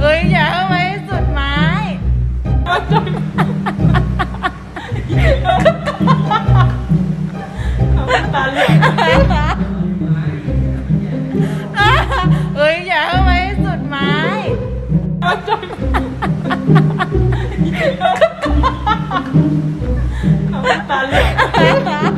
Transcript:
เอ้ยอย่าเข้าไว้สุดไม้าเห้ยอย่าเข้าไว้สุดไม้ 真翻